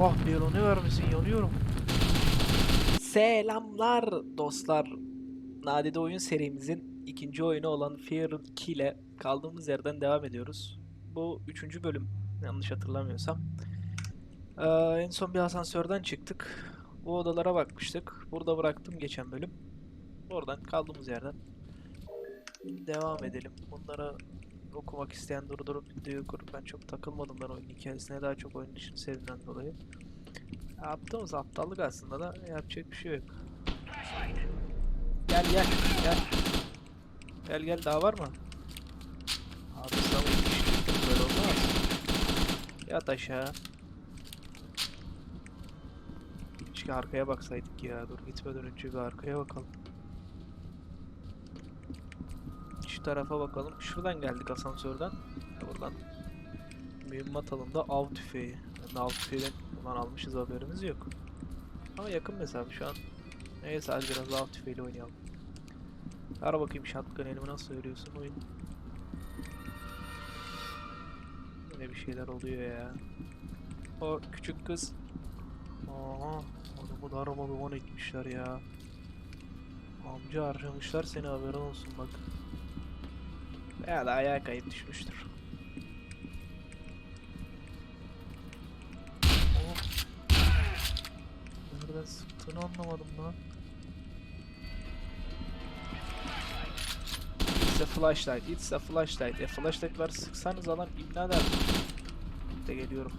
Allah belanı vermesin yanıyorum. Selamlar dostlar. Nadide oyun serimizin ikinci oyunu olan Fear 2 ile kaldığımız yerden devam ediyoruz. Bu üçüncü bölüm yanlış hatırlamıyorsam. Ee, en son bir asansörden çıktık. Bu odalara bakmıştık. Burada bıraktım geçen bölüm. Oradan kaldığımız yerden devam edelim. Bunlara okumak isteyen durdurup videoyu kurup ben çok takılmadım ben oyunun hikayesine daha çok oyun dışını sevdiğimden dolayı. Yaptığımız aptallık aslında da yapacak bir şey yok. Gel gel gel. Gel gel daha var mı? Abi sana böyle olmaz. Yat aşağı. Keşke arkaya baksaydık ya. Dur gitmeden önce bir arkaya bakalım. Tarafa bakalım. Şuradan geldik asansörden. Buradan mühimmat alanında av tüfeği. Yani av tüfeğinden ulan almışız haberimiz yok. Ama yakın mesafe şu an. Neyse hadi biraz av tüfeğiyle oynayalım. Ver bakayım shotgun elime nasıl veriyorsun oyun. Yine bir şeyler oluyor ya. O küçük kız. Aha. Adamı darma duman etmişler ya. Amca harcamışlar seni haberin olsun bak. Ya da ayağa kayıp düşmüştür. Oh. Nereden sıktığını anlamadım lan. It's a flashlight, it's a flashlight. E flashlight'lar sıksanız adam imna der. De geliyorum.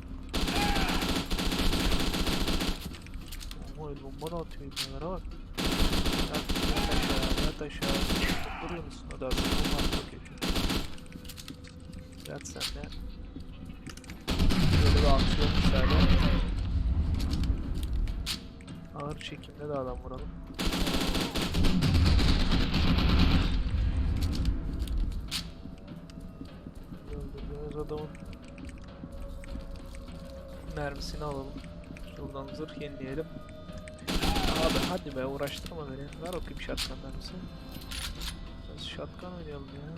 Ama el bomba da atıyor ibnelere bak. Yat, aşağı, yat aşağı. Vuruyor musun? O da atıyor, bomba atmak Yat sen de. Böyle bir aksiyon müsaade. Ağır çekimde de adam vuralım. Öldürdüğümüz adamın mermisini alalım. Şuradan zırh yenileyelim. Abi hadi be uğraştırma beni. Ver bakayım shotgun mermisi. Biraz shotgun oynayalım ya.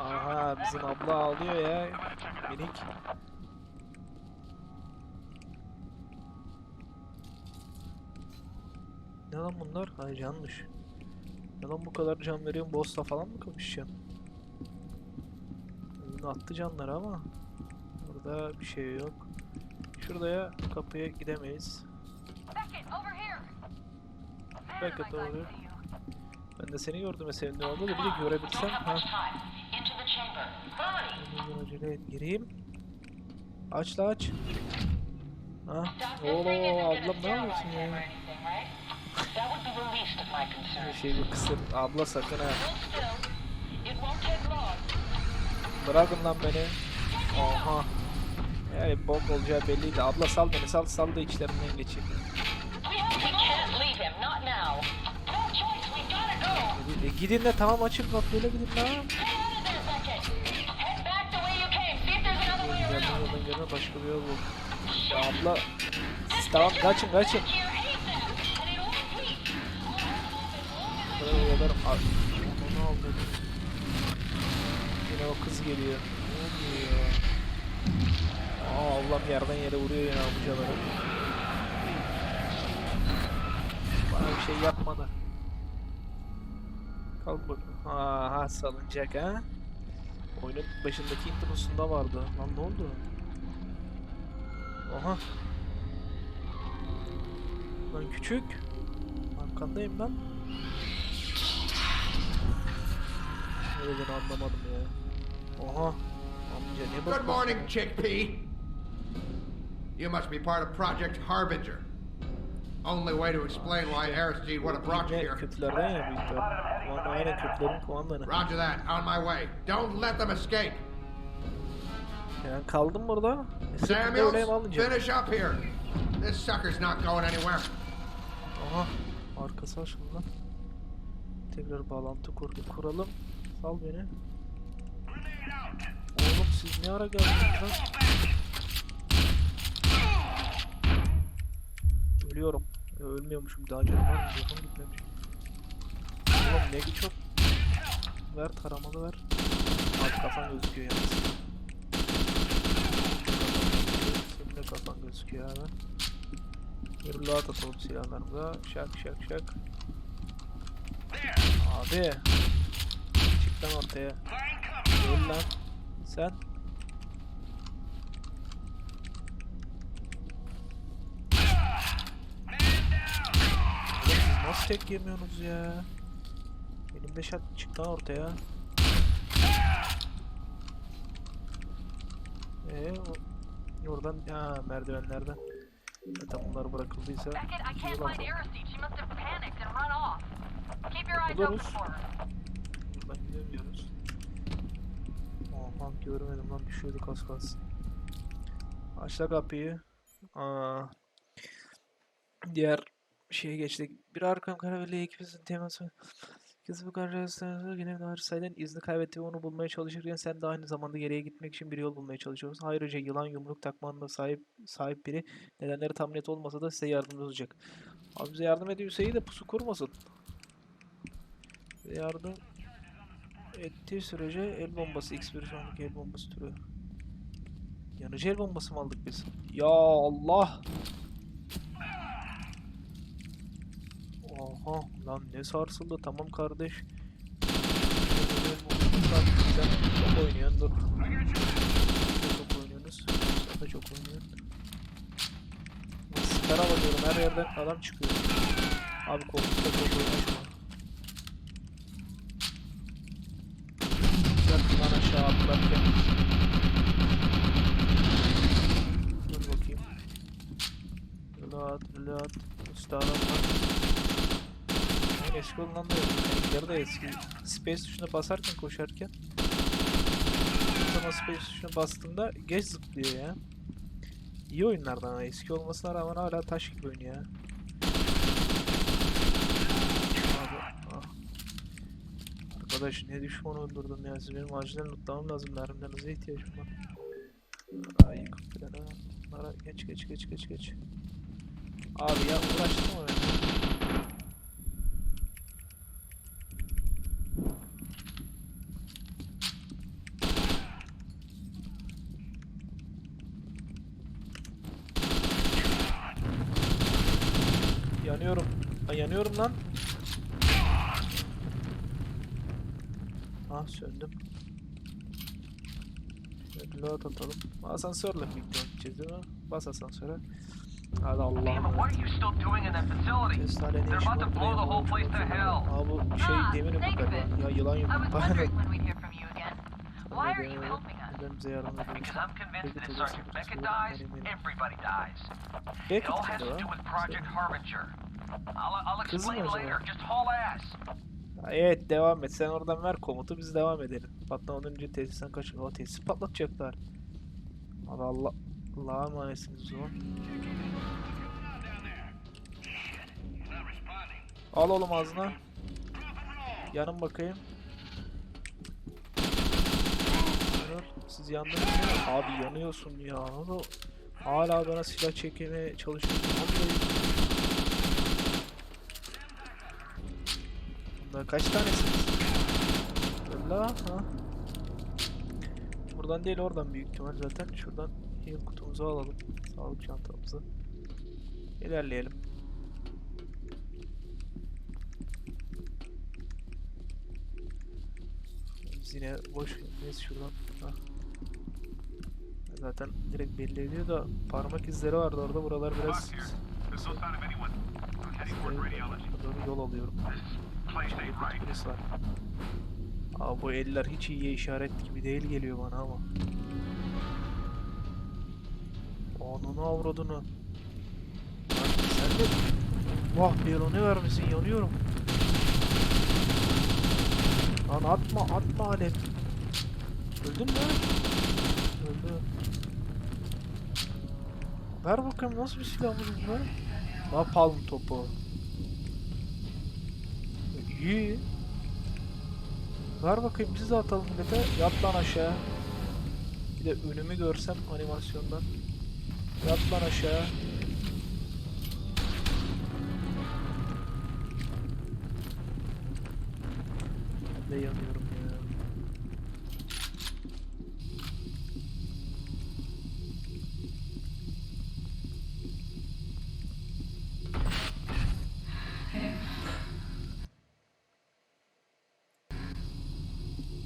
Aha bizim abla ağlıyor ya. Minik. Ne lan bunlar? Ay canmış. Ne lan bu kadar can veriyorum? Boss'la falan mı kapışacağım? Oyun attı canları ama burada bir şey yok. Şuraya kapıya gidemeyiz. To you. Ben de seni gördüm sevindim abla da bir de görebilsem. Ha. Hemen acele et gireyim. Aç la aç. Ha. Oo ablam ne yapıyorsun ya? Bir şey bir kısır. Abla sakın ha. Bırakın lan beni. Oha. Yani bok olacağı belliydi. Abla sal beni sal sal da içlerinden geçeyim. You came. See if there's another way Geldiğin around. yoldan gelme başka bir yol bul. Ya abla. Tamam kaçın kaçın. Buraya yolarım. Ay, Onu oldu? Yine o kız geliyor. Ne oluyor ya? Aa Allah'ım yerden yere vuruyor yine amcaları. Bana bir şey yapmadı. Kalk bakayım. Ha, ha salıncak ha. Oyunun başındaki introsunda vardı. Lan ne oldu? Oha. Lan küçük. Arkandayım lan. Ne anlamadım ya. Oha. Amca ne Good bakıyorsun? morning, Chickpea. You must be part of Project Harbinger. Only way to explain why Aristide would have brought you here. ya büyük aynen kumandanı. Roger that. On my way. Don't let them escape. Yani kaldım burada. Alınca. finish up here. This sucker's not going anywhere. Aha. Arkası açıldı lan. Tekrar bağlantı kurdu. Kuralım. Sal beni. Oğlum siz ne ara geldiniz lan? Ölüyorum. Ya, ölmüyormuşum daha canım var. Canım gitmemiş. Oğlum ne çok Ver taramalı ver. Abi kafan gözüküyor yalnız. Senin de kafan gözüküyor abi. Bir rahat atalım silahlarımıza. Şak şak şak. Abi. Çık lan ortaya. Değil lan. Sen. tek yemiyorsunuz ya? Benim 5 at çık lan ortaya. Eee oradan ha merdivenlerden. Zaten bunlar bırakıldıysa open Buluruz. Buradan gidemiyoruz. Aman görmedim lan düşüyorduk az kalsın. Açla kapıyı. Aa. Diğer şeye geçtik. Bir arkam karaveli ekibimizin teması. Kız bu kararı yine Narsay'dan izni kaybetti ve onu bulmaya çalışırken sen de aynı zamanda geriye gitmek için bir yol bulmaya çalışıyorsun. Ayrıca yılan yumruk takmanına sahip sahip biri nedenleri tam net olmasa da size yardımcı olacak. Abi bize yardım ediyorsa iyi de pusu kurmasın. Yardım ettiği sürece el bombası X1 şu anki el bombası türü. Yanıcı el bombası mı aldık biz? Ya Allah! Oha lan ne sarsıldı tamam kardeş. Sen çok oynuyorsun dur. Çok oynuyorsunuz. Sen çok oynuyorsun. Siper alıyorum her yerden adam çıkıyor. Abi koltukta çok oynaşma. Çarpı lan aşağı atlarken. Dur bakayım. Reload, reload. Ustalar var. Eski olunan da de eski. Space tuşuna basarken koşarken. O zaman space tuşuna bastığında geç zıplıyor ya. İyi oyunlardan ama eski olmasına rağmen hala taş gibi oynuyor ya. Ah. Arkadaş ne düşman öldürdüm ya. Siz benim acilen lootlamam lazım. Hızlı ihtiyacım var. Ay yıkıp ha. Bunlara geç geç geç geç geç. Abi ya uğraştım ben? Yanıyorum. Lan. Ah söndüm. Şöyle load atalım. Asansörle birlikte gideceğiz değil mi? Bas asansöre. Hadi Allah'ım. Kestane ne işin var. Aa bu şey demir yumruk thanks, galiba. Ben. Ya yılan again. Why are you helping us? Because I'm convinced that if Sergeant. Beckett dies, everybody dies. It all has to do with Project Harbinger. I'll, I'll Kız mı explain acaba? later. Just haul ass. Ha, Evet devam et. Sen oradan ver komutu biz devam edelim. Patlamadan önce tesisten kaçın. O tesisi patlatacaklar. Abi Allah Allah'a emanetsiniz o zaman. Al oğlum ağzına. Yanın bakayım. Siz yandınız mi? Abi yanıyorsun ya. Hala bana silah çekmeye çalışıyorsun. Vallahi. Bunlar kaç tanesiniz? Allah ha. Buradan değil oradan büyük ihtimal zaten. Şuradan heal kutumuzu alalım. Sağlık çantamızı. İlerleyelim. Biz yine boş neyse şuradan. Ha. Zaten direkt belli ediyor da parmak izleri vardı orada. Buralar biraz. Doğru yol alıyorum. Polis var. Aa bu eller hiç iyiye işaret gibi değil geliyor bana ama. Ananı avradını. Sen de... Vah ne vermesin yanıyorum. Lan atma atma alet. Öldün mü? Öldü. Ver bakayım nasıl bir silah bu lan? Napalm topu. İyi. Ver bakayım biz de atalım millete. Yat lan aşağı. Bir de önümü görsem animasyondan. Yat lan aşağı. De yanıyorum ya.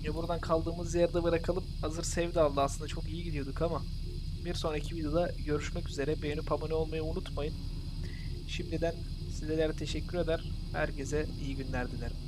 Ya buradan kaldığımız yerde bırakalım. Hazır save aldı aslında çok iyi gidiyorduk ama. Bir sonraki videoda görüşmek üzere. Beğenip abone olmayı unutmayın. Şimdiden sizlere teşekkür eder. Herkese iyi günler dilerim.